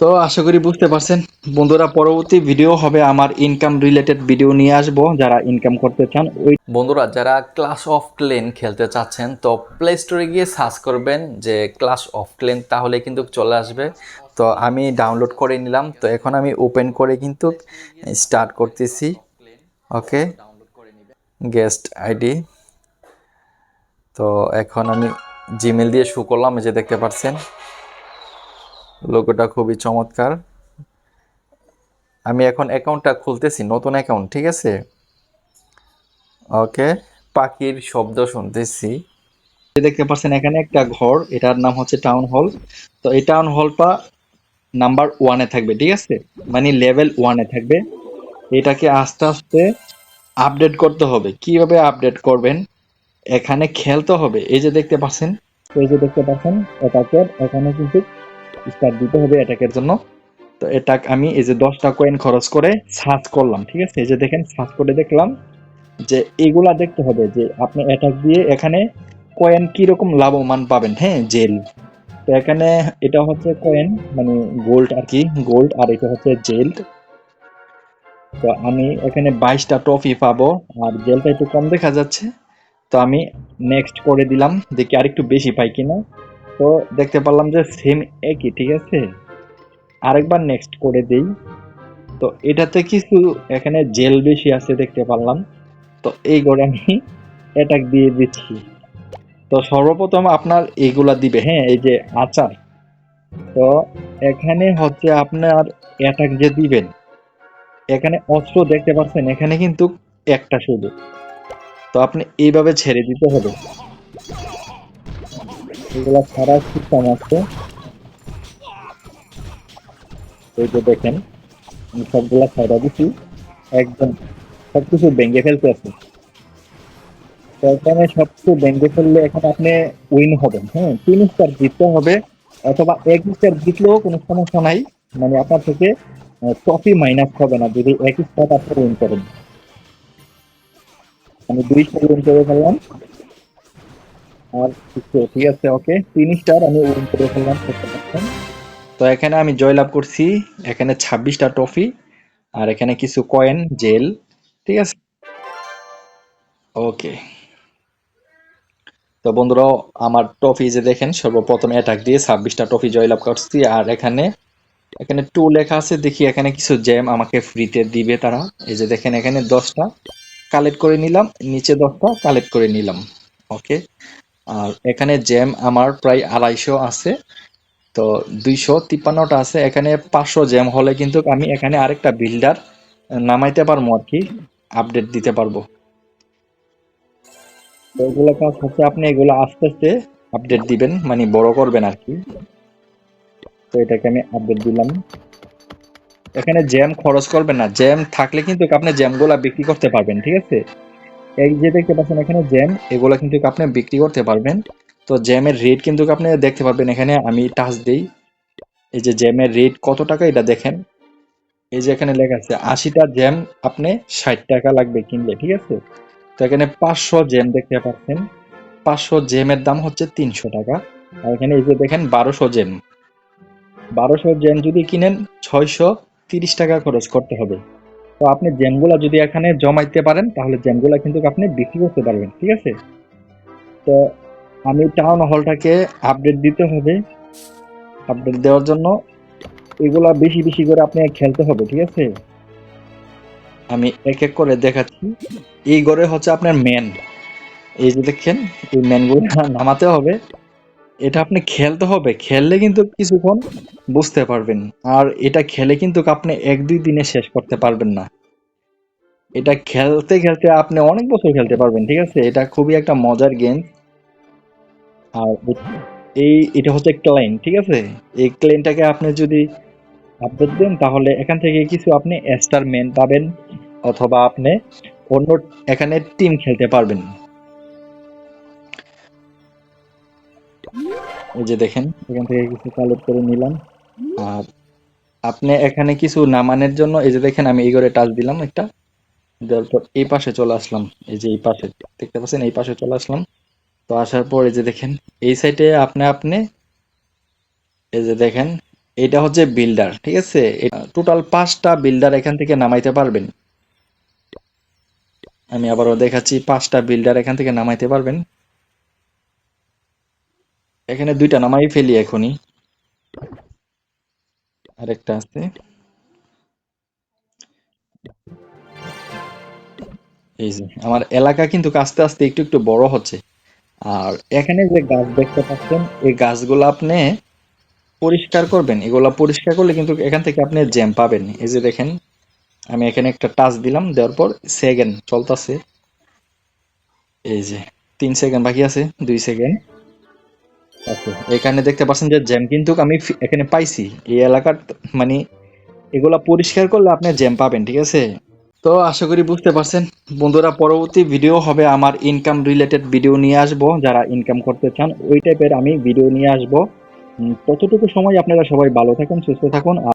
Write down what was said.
তো আশা করি বুঝতে পারছেন। বন্ধুরা, পরবর্তী ভিডিও হবে আমার ইনকাম রিলেটেড ভিডিও নিয়ে আসব। যারা ইনকাম করতে চান, ওই বন্ধুরা, যারা ক্লাস অফ ক্লেন খেলতে চাচ্ছেন, তো প্লে স্টোরে গিয়ে সার্চ করবেন যে ক্লাস অফ ক্লেন তাহলে কিন্তু চলে আসবে। তো আমি ডাউনলোড করে নিলাম। তো এখন আমি ওপেন করে কিন্তু স্টার্ট করতেছি। ওকে গেস্ট আইডি তো এখন আমি জিমেল দিয়ে শু করলাম যে দেখতে পাচ্ছেন। লোগোটা খুবই চমৎকার। আমি এখন অ্যাকাউন্টটা খুলতেছি, নতুন অ্যাকাউন্ট ঠিক আছে? ওকে পাখির শব্দ শুনতেছি। দেখতে পাচ্ছেন, এখানে একটা ঘর, এটার নাম হচ্ছে টাউন হল তো এই টাউন হলটা নাম্বার ওয়ানে থাকবে, ঠিক আছে? মানে লেভেল ওয়ানে থাকবে। এটাকে আস্তে আস্তে আপডেট করতে হবে। কীভাবে আপডেট করবেন? এখানে খেলতে হবে। এই যে দেখতে পাচ্ছেন, এই যে দেখতে পাচ্ছেন এটাকে এখানে কিন্তু স্টার্ট দিতে হবে অ্যাটাকের জন্য। তো এটা আমি এই যে দশটা কয়েন খরচ করে সার্চ করলাম, ঠিক আছে? এই যে দেখেন সার্চ করে দেখলাম যে এগুলা দেখতে হবে যে আপনি অ্যাটাক দিয়ে এখানে কয়েন কীরকম লাভবান পাবেন হ্যাঁ? জেল। তো এখানে এটা হচ্ছে কয়েন মানে গোল্ড আর কি গোল্ড আর এটা হচ্ছে জেল। তো আমি এখানে বাইশটা ট্রফি পাবো, আর জেলটা একটু কম দেখা যাচ্ছে। তো আমি নেক্সট করে দিলাম, দেখি আর একটু বেশি পাই কিনা। তো দেখতে পারলাম যে সেম একই, ঠিক আছে? আরেকবার নেক্সট করে দেই। তো এটাতে কিছু এখানে জেল বেশি আছে দেখতে পারলাম। তো এই করে আমি অ্যাটাক দিয়ে দিচ্ছি। তো সর্বপ্রথম আপনার এইগুলা দিবে হ্যাঁ এই যে আচার। তো এখানে হচ্ছে আপনার অ্যাটাক যে দিবেন, এখানে অস্ত্র দেখতে পাচ্ছেন, এখানে কিন্তু একটা শুধু। তো আপনি এইভাবে ছেড়ে দিতে হবে। এগুলা ছাড়া সিস্টেম আছে। এই যে দেখেন, আমি সবগুলা ছাড়া দিচ্ছি একদম সবকিছু ভেঙে ফেলতে আছে। এখানে সবকিছু ভেঙে ফেললে এখন আপনি উইন হবেন হ্যাঁ? তিন স্টার জিততে হবে অথবা এক স্টার জিতলেও কোনো সমস্যা নাই। মানে আপনার থেকে ট্রফি মাইনাস হবে না, যদি এক স্টার আপনি উইন করেন। আমি দুই স্টার উইন করে ফেললাম। আর ঠিক আছে ওকে তিন স্টার আমি করে ফেললাম তো এখানে আমি জয়লাভ করছি, এখানে ছাব্বিশটা ট্রফি আর এখানে কিছু কয়েন জেল ঠিক আছে? ওকে তো বন্ধুরা, আমার ট্রফি যে দেখেন, সর্বপ্রথম অ্যাটাক দিয়ে ছাব্বিশটা ট্রফি জয়লাভ করছি, আর এখানে এখানে টু লেখা আছে, দেখি এখানে কিছু জ্যাম আমাকে ফ্রিতে দিবে তারা। এই যে দেখেন, এখানে দশটা কালেক্ট করে নিলাম, নিচে দশটা কালেক্ট করে নিলাম ওকে আর এখানে জ্যাম আমার প্রায় আড়াইশো আছে। তো দুইশো তিপ্পান্নটা আছে। এখানে পাঁচশো জ্যাম হলে কিন্তু আমি এখানে আরেকটা বিল্ডার নামাইতে পারব আর কি আপডেট দিতে পারব। তো এগুলো কাজ হচ্ছে আপনি এগুলো আস্তে আস্তে আপডেট দিবেন মানে বড় করবেন আর কি। তো এটাকে আমি আপডেট দিলাম। এখানে জ্যাম খরচ করবেন না। জ্যাম থাকলে কিন্তু আপনি জ্যামগুলা বিক্রি করতে পারবেন, ঠিক আছে? এই যে দেখতে পাচ্ছেন এখানে জ্যাম, এগুলো কিন্তু আপনি বিক্রি করতে পারবেন। তো জ্যামের রেট কিন্তু আপনি দেখতে পারবেন এখানে, আমি টাচ দিই। এই যে জ্যামের রেট কত টাকা এটা দেখেন। এই যে এখানে লেখা আছে, আশিটা জ্যাম আপনি ষাট টাকা লাগবে কিনলে, ঠিক আছে? তো এখানে পাঁচশো জ্যাম দেখতে পাচ্ছেন। পাঁচশো জ্যামের দাম হচ্ছে তিনশো টাকা। আর এখানে এই যে দেখেন, বারোশো জ্যাম। বারোশো জ্যাম যদি কিনেন, ছয়শো তিরিশ টাকা খরচ করতে হবে। তো আপনি জ্যামগুলা যদি এখানে জমাইতে পারেন, তাহলে জ্যামগুলা কিন্তু আপনি বিক্রি করতে পারবেন, ঠিক আছে? তো আমি টাউন হলটাকে আপডেট দিতে হবে। আপডেট দেওয়ার জন্য এগুলা বেশি বেশি করে আপনি খেলতে হবে, ঠিক আছে? আমি এক এক করে দেখাচ্ছি। এই গড়ে হচ্ছে আপনার ম্যান এই যে দেখছেন এই ম্যানগুলো নামাতে হবে। এটা আপনি খেলতে হবে। খেললে কিন্তু কিছুক্ষণ বুঝতে পারবেন। আর এটা খেলে কিন্তু আপনি এক দুই দিনে শেষ করতে পারবেন না। এটা খেলতে খেলতে আপনি অনেক বছর খেলতে পারবেন, ঠিক আছে? এটা খুবই একটা মজার গেম আর এই, এটা হচ্ছে ক্লাইন ঠিক আছে? এই ক্লাইনটাকে আপনি যদি আপডেট দেন, তাহলে এখান থেকে কিছু আপনি স্টার ম্যান পাবেন। অথবা আপনি অন্য এখানে টিম খেলতে পারবেন। এই যে দেখেন, এখান থেকে কিছু কালেক্ট করে নিলাম। আর আপনি এখানে কিছু নামানোর জন্য, এই যে দেখেন, আমি এই টাচ দিলাম একটা। দেওয়ার এই পাশে চলে আসলাম। এই যে এই পাশে, দেখতে পাচ্ছেন? এই পাশে চলে আসলাম। তো আসার পর এই যে দেখেন, এই সাইডে আপনি আপনি, এই যে দেখেন, এটা হচ্ছে বিল্ডার ঠিক আছে? টোটাল পাঁচটা বিল্ডার এখান থেকে নামাইতে পারবেন। আমি আবারও দেখাচ্ছি, পাঁচটা বিল্ডার এখান থেকে নামাইতে পারবেন। এখানে দুইটা নামাই ফেলি এখনই। আরেকটা আছে। এই যে, আমার এলাকা কিন্তু আস্তে আস্তে একটু একটু বড় হচ্ছে। আর এখানে যে গাছ দেখতে পাচ্ছেন, এই গাছগুলো আপনি পরিষ্কার করবেন। এগুলা পরিষ্কার করলে কিন্তু এখান থেকে আপনি জ্যাম পাবেন। এই যে দেখেন, আমি এখানে একটা টাচ দিলাম, দেওয়ার পর সেকেন্ড চলতেছে। এই যে, তিন সেকেন্ড বাকি আছে, দুই সেকেন্ড। আচ্ছা এখানে দেখতে পাচ্ছেন যে জ্যাম কিন্তু আমি এখানে পাইছি। এই এলাকার মানে এগুলা পরিষ্কার করলে আপনি জ্যাম পাবেন, ঠিক আছে? তো আশা করি বুঝতে পারছেন। বন্ধুরা, পরবর্তী ভিডিও হবে আমার ইনকাম রিলেটেড ভিডিও নিয়ে আসব। যারা ইনকাম করতে চান, ওই টাইপের আমি ভিডিও নিয়ে আসব। ততটুকু সময় আপনারা সবাই ভালো থাকুন, সুস্থ থাকুন।